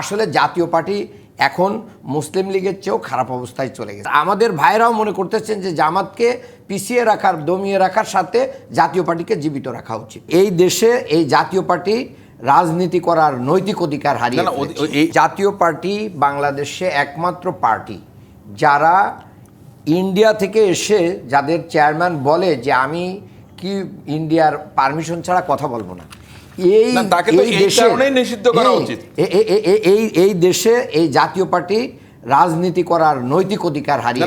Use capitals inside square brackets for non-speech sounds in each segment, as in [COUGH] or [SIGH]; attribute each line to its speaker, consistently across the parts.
Speaker 1: আসলে জাতীয় পার্টি এখন মুসলিম লীগের চেয়েও খারাপ অবস্থায় চলে গেছে। আমাদের ভাইরাও মনে করতেছেন যে জামাতকে পিছিয়ে রাখার দমিয়ে রাখার সাথে জাতীয় পার্টিকে জীবিত রাখা উচিত। এই দেশে এই জাতীয় পার্টি রাজনীতি করার নৈতিক অধিকার হারিয়ে জাতীয় পার্টি বাংলাদেশে একমাত্র পার্টি যারা ইন্ডিয়া থেকে এসে যাদের চেয়ারম্যান বলে যে আমি কি ইন্ডিয়ার পারমিশন ছাড়া কথা বলব না। এই
Speaker 2: তাকে তো
Speaker 1: এই
Speaker 2: এই
Speaker 1: দেশে
Speaker 2: কারণেই নিষিদ্ধ করা
Speaker 1: এই-
Speaker 2: উচিত।
Speaker 1: এ- এ- এ- এ- এই এই দেশে এই জাতীয় পার্টি রাজনীতি করার নৈতিক অধিকার হারিয়ে।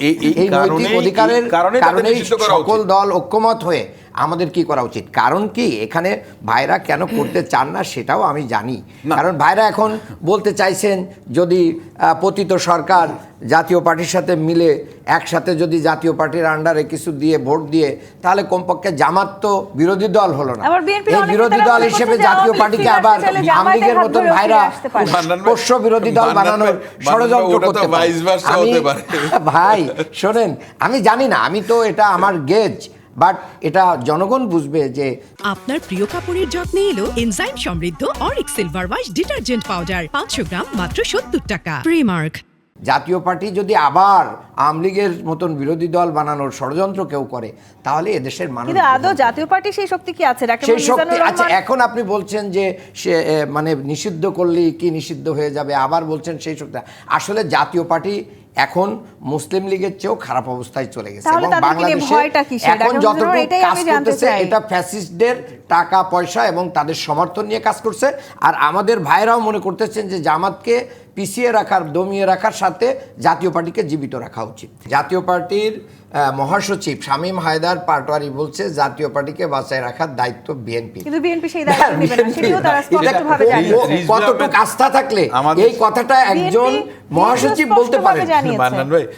Speaker 2: এই-
Speaker 1: নৈতিক অধিকারের
Speaker 2: কারণে কারণেই
Speaker 1: সকল দল ঐক্যমত হয়ে আমাদের কি করা উচিত? কারণ কি এখানে ভাইরা কেন করতে চান না সেটাও আমি জানি। কারণ ভাইরা এখন বলতে চাইছেন যদি পতিত সরকার জাতীয় পার্টির সাথে মিলে একসাথে যদি জাতীয় পার্টির আন্ডারে কিছু দিয়ে ভোট দিয়ে তাহলে কমপক্ষে জামাত তো বিরোধী দল হলো না। এই বিরোধী দল হিসেবে জাতীয় পার্টিকে আবার
Speaker 3: আসতে চাইলে
Speaker 1: আওয়ামী লীগের মতন ভাইরা পোষ্য বিরোধী দল বানানোর
Speaker 2: ভাই-
Speaker 1: ষড়যন্ত্র করতে পারে। [LAUGHS] ভাই শোনেন আমি জানি না আমি তো এটা আমার গেজ। বাট এটা জনগণ বুঝবে যে
Speaker 4: আপনার প্রিয় কাপড়ের যত্নে এলো এনজাইম সমৃদ্ধ অরিক সিলভার ওয়াশ ডিটারজেন্ট পাউডার পাঁচশো গ্রাম মাত্র সত্তর টাকা। প্রিমার্ক
Speaker 1: জাতীয় পার্টি যদি আবার আওয়ামী লীগের মতন বিরোধী দল বানানোর ষড়যন্ত্র কেউ করে তাহলে এদেশের মানুষ
Speaker 3: কিন্তু আদৌ জাতীয় পার্টি সেই শক্তি কি আছে?
Speaker 1: সেই শক্তি আচ্ছা এখন আপনি বলছেন যে সে মানে নিষিদ্ধ করলেই কি নিষিদ্ধ হয়ে যাবে আবার বলছেন সেই শক্তি আসলে জাতীয় পার্টি এখন মুসলিম লীগের চেয়েও খারাপ অবস্থায় চলে গেছে। এবং বাংলাদেশে এখন যতটুকু কাজ করতেছে এটা ফ্যাসিস্টদের টাকা পয়সা এবং তাদের সমর্থন নিয়ে কাজ করছে। আর আমাদের ভাইরাও মনে করতেছেন যে জামাতকে পিছিয়ে রাখার দমিয়ে রাখার সাথে জাতীয় পার্টিকে জীবিত রাখা উচিত। জাতীয় পার্টির মহাসচিব শামীম হায়দার পাটোয়ারি বলছে জাতীয় পার্টিকে বাঁচায় রাখার দায়িত্ব বিএনপি।
Speaker 3: কিন্তু বিএনপি সেই দায়িত্ব নেবে না সেটিও তারা স্পষ্টভাবে জানিয়েছে।
Speaker 1: কতটুকু আস্থা থাকলে এই কথাটা একজন মহাসচিব বলতে
Speaker 3: পারে
Speaker 1: পারেন।
Speaker 2: ভাই